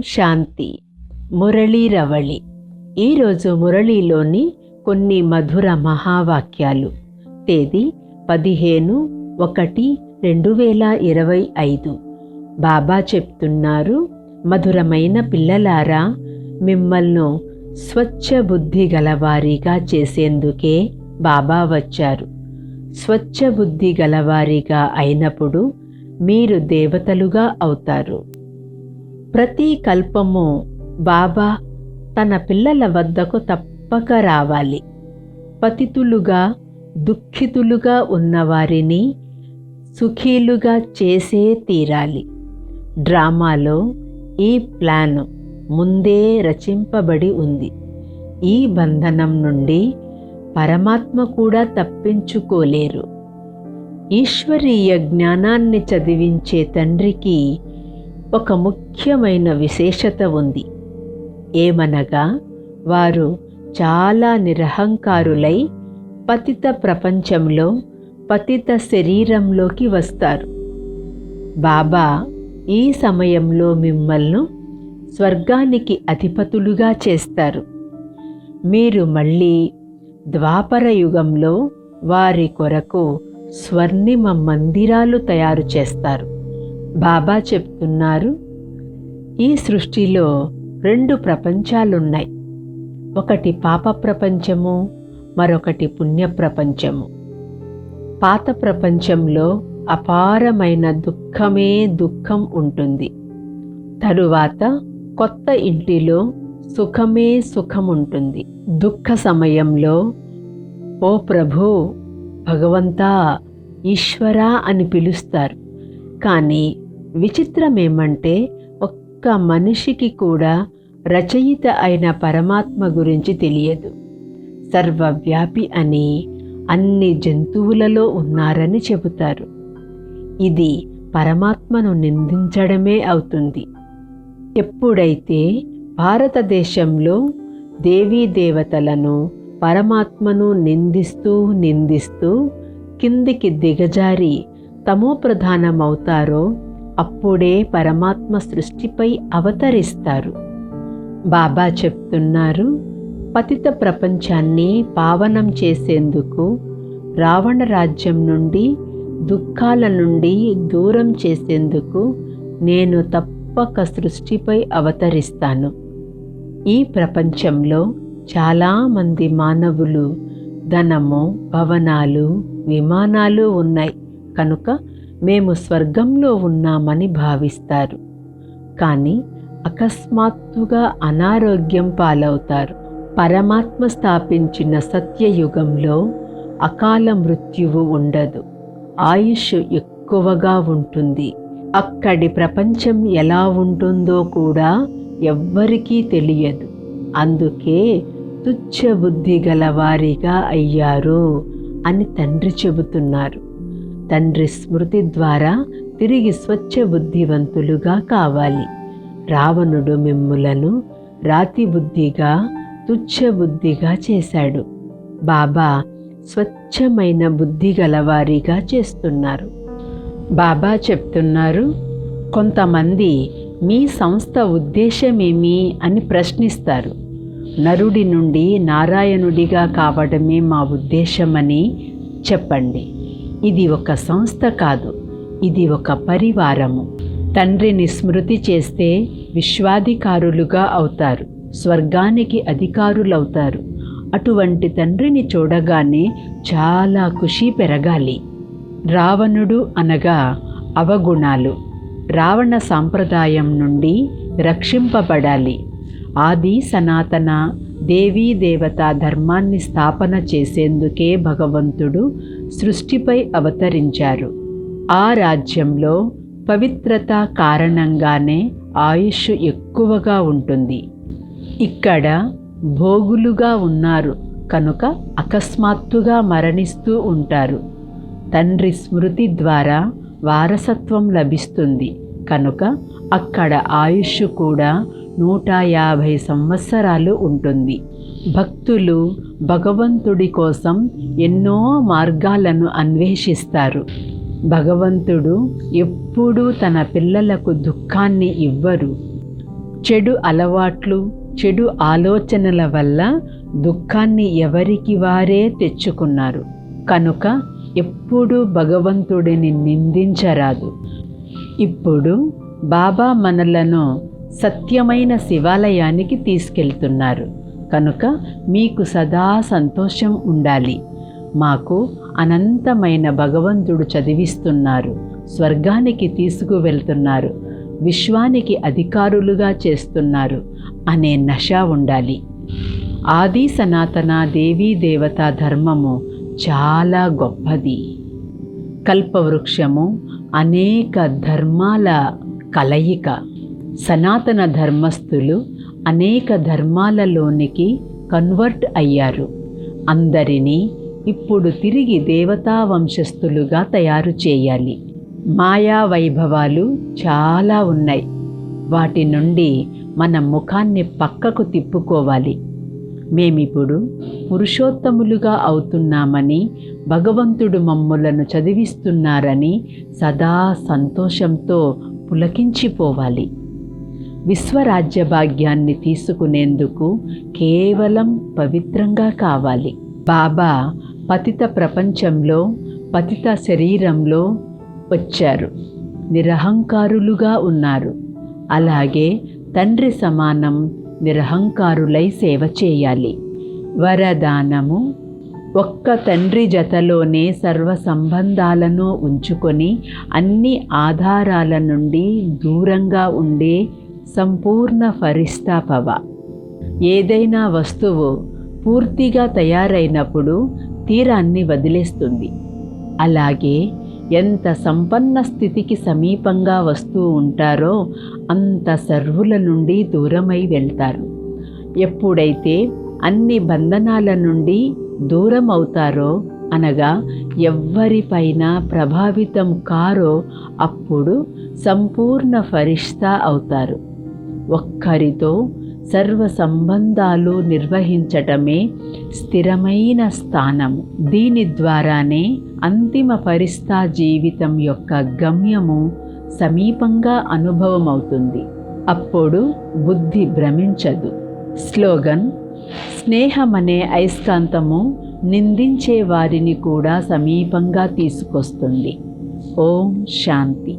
శాంతి. మురళీరవళి ఈరోజు మురళీలోని కొన్ని మధుర మహావాక్యాలు. తేదీ పదిహేను ఒకటి రెండు వేల ఇరవై ఐదు. బాబా చెప్తున్నారు మధురమైన పిల్లలారా మిమ్మల్ని స్వచ్ఛ బుద్ధి గలవారిగా చేసేందుకే బాబా వచ్చారు. స్వచ్ఛ బుద్ధి గలవారిగా అయినప్పుడు మీరు దేవతలుగా అవుతారు. ప్రతి కల్పము బాబా తన పిల్లల వద్దకు తప్పక రావాలి. పతితులుగా దుఃఖితులుగా ఉన్నవారిని సుఖీలుగా చేసే తీరాలి. డ్రామాలో ఈ ప్లాన్ ముందే రచింపబడి ఉంది. ఈ బంధనం నుండి పరమాత్మ కూడా తప్పించుకోలేరు. ఈశ్వరీయ జ్ఞానాన్ని చదివించే తండ్రికి ఒక ముఖ్యమైన విశేషత ఉంది. ఏమనగా వారు చాలా నిరహంకారులై పతిత ప్రపంచంలో పతిత శరీరంలోకి వస్తారు. బాబా ఈ సమయంలో మిమ్మల్ని స్వర్గానికి అధిపతులుగా చేస్తారు. మీరు మళ్ళీ ద్వాపర యుగంలో వారి కొరకు స్వర్ణిమ మందిరాలు తయారు చేస్తారు. బాబా చెప్తున్నారు ఈ సృష్టిలో రెండు ప్రపంచాలున్నాయి. ఒకటి పాప ప్రపంచము మరొకటి పుణ్య ప్రపంచము. పాత ప్రపంచంలో అపారమైన దుఃఖమే దుఃఖం ఉంటుంది. తరువాత కొత్త ఇంటిలో సుఖమే సుఖం ఉంటుంది దుఃఖ సమయంలో ఓ ప్రభు భగవంతా ఈశ్వరా అని పిలుస్తారు. కానీ విచిత్రమేమంటే ఒక్క మనిషికి కూడా రచయిత అయిన పరమాత్మ గురించి తెలియదు. సర్వవ్యాపి అని అన్ని జంతువులలో ఉన్నారని చెబుతారు. ఇది పరమాత్మను నిందించడమే అవుతుంది. ఎప్పుడైతే భారతదేశంలో దేవీ దేవతలను పరమాత్మను నిందిస్తూ నిందిస్తూ కిందికి దిగజారి తమో ప్రధానమవుతారో అప్పుడే పరమాత్మ సృష్టిపై అవతరిస్తారు. బాబా చెప్తున్నారు పతిత ప్రపంచాన్ని పావనం చేసేందుకు రావణ రాజ్యం నుండి దుఃఖాల నుండి దూరం చేసేందుకు నేను తప్పక సృష్టిపై అవతరిస్తాను. ఈ ప్రపంచంలో చాలామంది మానవులు ధనము భవనాలు విమానాలు ఉన్నాయి. కనుక మేము స్వర్గంలో ఉన్నామని భావిస్తారు. కానీ అకస్మాత్తుగా అనారోగ్యం పాలవుతారు. పరమాత్మ స్థాపించిన సత్యయుగంలో అకాల మృత్యువు ఉండదు. ఆయుష్ ఎక్కువగా ఉంటుంది. అక్కడి ప్రపంచం ఎలా ఉంటుందో కూడా ఎవ్వరికీ తెలియదు. అందుకే తుచ్చ బుద్ధి గలవారిగా అయ్యారు అని తండ్రి చెబుతున్నారు. తండ్రి స్మృతి ద్వారా తిరిగి స్వచ్ఛ బుద్ధివంతులుగా కావాలి. రావణుడు మిమ్ములను రాతి బుద్ధిగా తుచ్చ బుద్ధిగా చేశాడు. బాబా స్వచ్ఛమైన బుద్ధి గలవారిగా చేస్తున్నారు. బాబా చెప్తున్నారు కొంతమంది మీ సంస్థ ఉద్దేశమేమి? అని ప్రశ్నిస్తారు. నరుడి నుండి నారాయణుడిగా కావడమే మా ఉద్దేశమని చెప్పండి. ఇది ఒక సంస్థ కాదు ఇది ఒక పరివారము. తండ్రిని స్మృతి చేస్తే విశ్వాధికారులుగా అవుతారు స్వర్గానికి అధికారులవుతారు. అటువంటి తండ్రిని చూడగానే చాలా ఖుషి పెరగాలి. రావణుడు అనగా అవగుణాలు. రావణ సాంప్రదాయం నుండి రక్షింపబడాలి. ఆది సనాతన దేవీ దేవత ధర్మాన్ని స్థాపన చేసేందుకే భగవంతుడు సృష్టిపై అవతరించారు. ఆ రాజ్యంలో పవిత్రత కారణంగానే ఆయుష్ ఎక్కువగా ఉంటుంది. ఇక్కడ భోగులుగా ఉన్నారు కనుక అకస్మాత్తుగా మరణిస్తూ ఉంటారు. తండ్రి స్మృతి ద్వారా వారసత్వం లభిస్తుంది కనుక అక్కడ ఆయుష్ కూడా నూట యాభై సంవత్సరాలు ఉంటుంది. భక్తులు భగవంతుడి కోసం ఎన్నో మార్గాలను అన్వేషిస్తారు. భగవంతుడు ఎప్పుడూ తన పిల్లలకు దుఃఖాన్ని ఇవ్వరు. చెడు అలవాట్లు చెడు ఆలోచనల వల్ల దుఃఖాన్ని ఎవరికి వారే తెచ్చుకున్నారు. కనుక ఎప్పుడూ భగవంతుడిని నిందించరాదు. ఇప్పుడు బాబా మనలను సత్యమైన శివాలయానికి తీసుకెళ్తున్నారు. కనుక మీకు సదా సంతోషం ఉండాలి. మాకు అనంతమైన భగవంతుడు చదివిస్తున్నారు. స్వర్గానికి తీసుకువెళ్తున్నారు. విశ్వానికి అధికారులుగా చేస్తున్నారు అనే నష ఉండాలి. ఆది సనాతన దేవీ దేవతా ధర్మము చాలా గొప్పది. కల్పవృక్షము అనేక ధర్మాల కలయిక. సనాతన ధర్మస్థులు అనేక ధర్మాలలోనికి కన్వర్ట్ అయ్యారు. అందరినీ ఇప్పుడు తిరిగి దేవతా వంశస్థులుగా తయారు చేయాలి. మాయా వైభవాలు చాలా ఉన్నాయి. వాటి నుండి మన ముఖాన్ని పక్కకు తిప్పుకోవాలి. మేమిప్పుడు పురుషోత్తములుగా అవుతున్నామని భగవంతుడు మమ్ములను చదివిస్తున్నారని సదా సంతోషంతో పులకించిపోవాలి. విశ్వరాజ్య భాగ్యాన్ని తీసుకునేందుకు కేవలం పవిత్రంగా కావాలి. బాబా పతిత ప్రపంచంలో పతిత శరీరంలో వచ్చారు. నిరహంకారులుగా ఉన్నారు. అలాగే తండ్రి సమానం నిరహంకారులై సేవ చేయాలి. వరదానము ఒక్క తండ్రి జతలోనే సర్వ సంబంధాలను ఉంచుకొని అన్ని ఆధారాల నుండి దూరంగా ఉండే సంపూర్ణ ఫరిస్తాపవ. ఏదైనా వస్తువు పూర్తిగా తయారైనప్పుడు తీరాన్ని వదిలేస్తుంది. అలాగే ఎంత సంపన్న స్థితికి సమీపంగా వస్తూ ఉంటారో అంత సర్వుల నుండి దూరమై వెళ్తారు. ఎప్పుడైతే అన్ని బంధనాల నుండి దూరం అవుతారో అనగా ఎవ్వరిపైన ప్రభావితం కారో అప్పుడు సంపూర్ణ ఫరిష్తా అవుతారు. ఒక్కరితో సర్వ సంబంధాలు నిర్వహించటమే స్థిరమైన స్థానం. దీని ద్వారానే అంతిమ పరిస్థా జీవితం యొక్క గమ్యము సమీపంగా అనుభవమవుతుంది. అప్పుడు బుద్ధి భ్రమించదు. స్లోగన్ స్నేహమనే అయస్కాంతము నిందించే వారిని కూడా సమీపంగా తీసుకొస్తుంది. ఓం శాంతి.